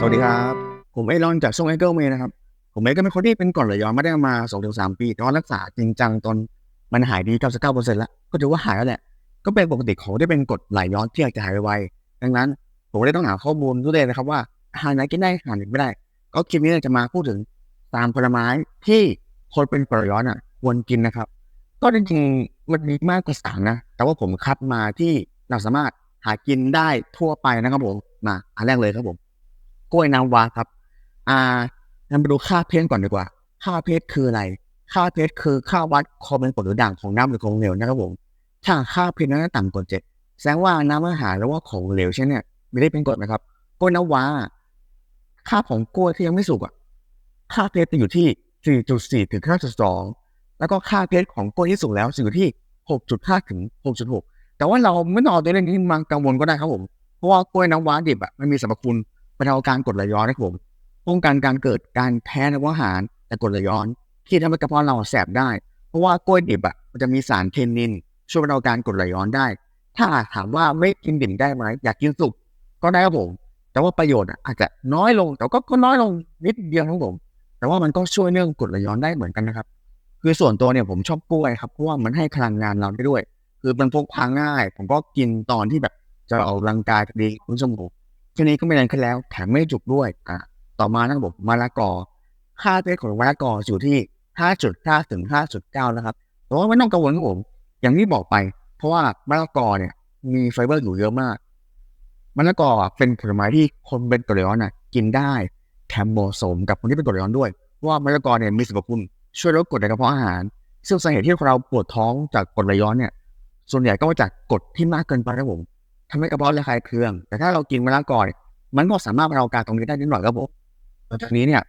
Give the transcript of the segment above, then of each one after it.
สวัสดีครับ ผมเอรอนจากช่องไอเกิลเมย์นะครับ ผมเองก็เป็นคนที่เป็นกรดไหลย้อนมาได้มา2อถึงสามปีแต่ว่ารักษาจริงจังตอนมันหายดี99%แล้ว ก็ถือว่าหายแล้วแหละ ก็เป็นปกติของที่เป็นกดไหลย้อนที่อยากจะหายไวดังนั้น ผมก็เลยต้องหาข้อมูลด้วยนะครับว่าอาหารไหนกินได้อาหารไหนไม่ได้ ก็คลิปนี้จะมาพูดถึงตามผลไม้ที่คนเป็นกรดไหลย้อนอะควรกินนะครับ ก็จริงๆมันมีมากกว่าสามนะ แต่ว่าผมคัดมาที่เราสามารถหากินได้ทั่วไปนะครับผมมาอันแรกเลยครับผม กล้วยน้ำว้าครับ อ่านำไปดูค่าเพชก่อนดีกว่า ค่าเพชคืออะไร ค่าเพชคือค่าวัดความเป็นกรดหรือด่างของน้ำหรือของเหลวนะครับผมถ้าค่าเพชนั้นต่ำกว่าเจ็ดแสดงว่าน้ำอาหารหรือว่าของเหลวเช่นเนี่ยไม่ได้เป็นกรดนะครับกล้วยน้ำว้า ค่าของกล้วยที่ยังไม่สุกอะค่าเพชจะอยู่ที่4.4ถึง5.2แล้วก็ค่าเพชของกล้วยที่สุกแล้วจะอยู่ที่6.5ถึง6.6แต่ว่าเราไม่ต้องเอาตัวเลขนี้มากังวลก็ได้ครับผม เพราะว่ากล้วยน้ำว้าดิบอะมันมีสรรพคุณ บรรเทาการกรดไหลย้อนนะครับผมป้องกันการเกิดการแพ้ในอาหารและกรดไหลย้อน ที่ทำให้กระเพาะเราแสบได้ เพราะว่ากล้วยดิบอะมันจะมีสารเทนนิน ช่วยบรรเทาการกรดไหลย้อนได้ ถ้าถามว่าไม่กินดิบได้ไหมอยากกินสุกก็ได้ครับผม แต่ว่าประโยชน์อาจจะน้อยลงแต่ก็ก็น้อยลงนิดเดียวครับผม แต่ว่ามันก็ช่วยเรื่องกรดไหลย้อนได้เหมือนกันนะครับ คือส่วนตัวเนี่ยผมชอบกล้วยครับเพราะว่ามันให้พลังงานเราได้ด้วย คือมันพกพาง่าย ผมก็กินตอนที่แบบจะออกกำลังกายดีคุณผู้ชมผม ทีนี้ก็ไม่นานขึ้นแล้ว แถมไม่จุกด้วยอะต่อมานะครับผมมะละกอค่าเพชของมะละกออยู่ที่ 5.5 ถึง 5.9 นะครับ แต่ว่าไม่ต้องกังวลครับผม อย่างที่บอกไป เพราะว่ามะละกอเนี่ย มีไฟเบอร์อยู่เยอะมากมะละกอเป็นผลไม้ที่คนเป็นกรดไหลย้อนน่ะกินได้แถมเหมาะสมกับคนที่เป็นกรดไหลย้อนด้วยว่ามะละกอเนี่ยมีสรรพคุณช่วยลดกรดในกระเพาะอาหาร ซึ่งสาเหตุที่เราปวดท้องจากกรดไหลย้อนเนี่ย ส่วนใหญ่ก็มาจากกรดที่มากเกินไปครับผม ทำให้กระเพาะระคายเคือง แต่ถ้าเรากินมะละกอเนี่ยมันก็สามารถบรรเทาอาการตรงนี้ได้นิดหน่อยครับผมหลังจากนี้เนี่ย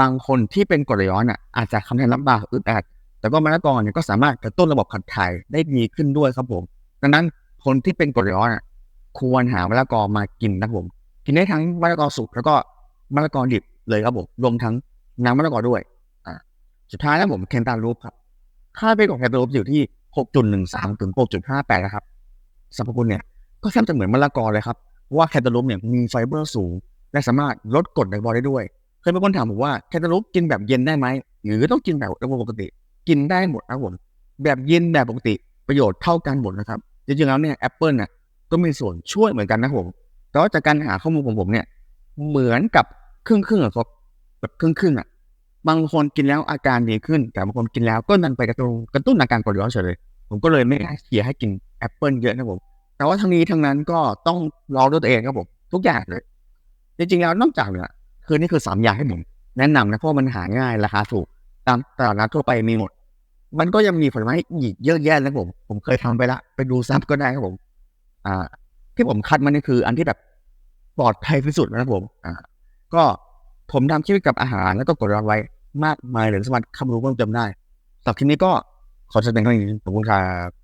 บางคนที่เป็นกรดย้อนอะอาจจะคำแทนลำบากอึดอัดแต่ก็มะละกอเนี่ยก็สามารถกระตุ้นระบบขับถ่ายได้ดีขึ้นด้วยครับผม ดังนั้นคนที่เป็นกรดย้อนอะควรหามะละกอมากินนะครับผม กินได้ทั้งมะละกอสุกแล้วก็มะละกอดิบเลยครับผมรวมทั้งน้ำมะละกอด้วยอ่าสุดท้ายแล้วผมเคนตาลูปครับ ค่าเพชของแคนตาลูปอยู่ที่ 6.13ถึง6.58นะครับสรรพคุณเนี่ย ก็แทบจะเหมือนมะละกอเลยครับเพราะว่าแคนตาลูปเนี่ยมีไฟเบอร์สูง และสามารถลดกรดในกระเพาะได้ด้วยเคยมีคนถามผมว่าแคนตาลูปกินแบบเย็นได้ไหมหรือต้องกินแบบปกติ กินได้หมดนะครับผมแบบเย็นแบบปกติประโยชน์เท่ากันหมดนะครับจริงๆแล้วเนี่ยแอปเปิลน่ะก็มีส่วนช่วยเหมือนกันนะผมแต่ว่าจากการหาข้อมูลของผมเนี่ยเหมือนกับครึ่งครึ่งอะครับแบบครึ่งครึ่งอะบางคนกินแล้วอาการดีขึ้น แต่บางคนกินแล้วก็นันไปกระตุ้นกระตุ้นอาการกรดย้อนเฉยเลยผมก็เลยไม่เชียร์ให้กินแอปเปิลเยอะนะผม แต่ว่าทั้งนี้ทั้งนั้นก็ต้องลองด้วยตัวเองครับผมทุกอย่างเลย จริงๆแล้วนอกจากเนี่ยคือนี่คือสามอย่างให้ผมแนะนำนะเพราะมันหาง่ายราคาถูกตามตลาดนัดทั่วไปมีหมด มันก็ยังมีผลไม้อีกเยอะแยะนะผม ผมเคยทำไปละไปดูซ้ำก็ได้ครับผม อ่า ที่ผมคัดมานี่คือ อันที่แบบปลอดภัยที่สุดนะครับผม อ่า ก็ผมทำคลิปกับอาหารแล้วก็กดรางไว้มากมายเลยสามารถคำรู้เพิ่มเติมได้สำหรับคลิปนี้ก็ขอแสดงความยินดีขอบคุณครับ